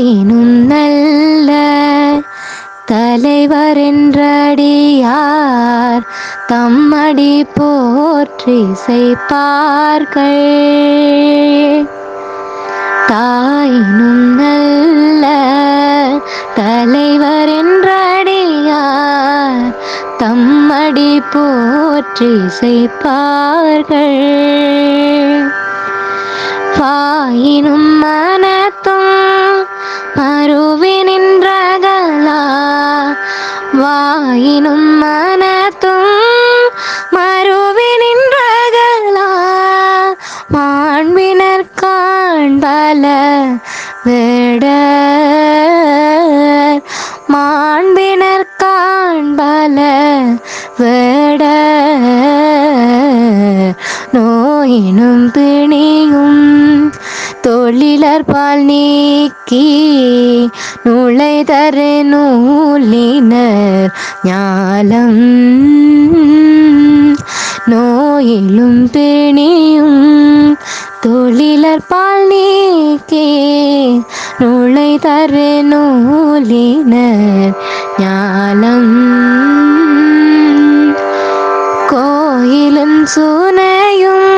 ஆயினும் நல்ல தலைவர் என்றடியார். தம்மடி போற்றி செய்ப்பார்கள் தாயினும் நல்ல தலைவர் என்றடியார். தம்மடி போற்றி செய்ப்பார்கள் பாயினும் மன வாயினும் மனத்தும் மறுவி நின்றகலா மாண்பினர் காண்பல விட மாண்பினர் காண்பல விட நோயினும் பிணியும் தொழிலர்பால் நீக்கி நூலை தரு நூலினர் ஞாலம். நோயிலும் பிணியும் தொழிலர்பால் நீக்கி நூலை தரு நூலினர் ஞாலம். கோயிலும் சுனையும்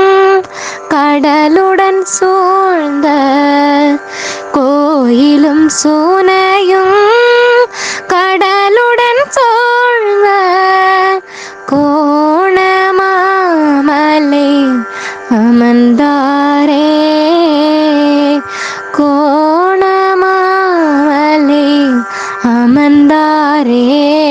கடலுடன் சூ வாழ்ந்த கோயிலும் சூனையும் கடலுடன் சோழ்ந்த கோணமாமலை அமர்ந்தாரே. கோணமாமலை அமர்ந்தாரே.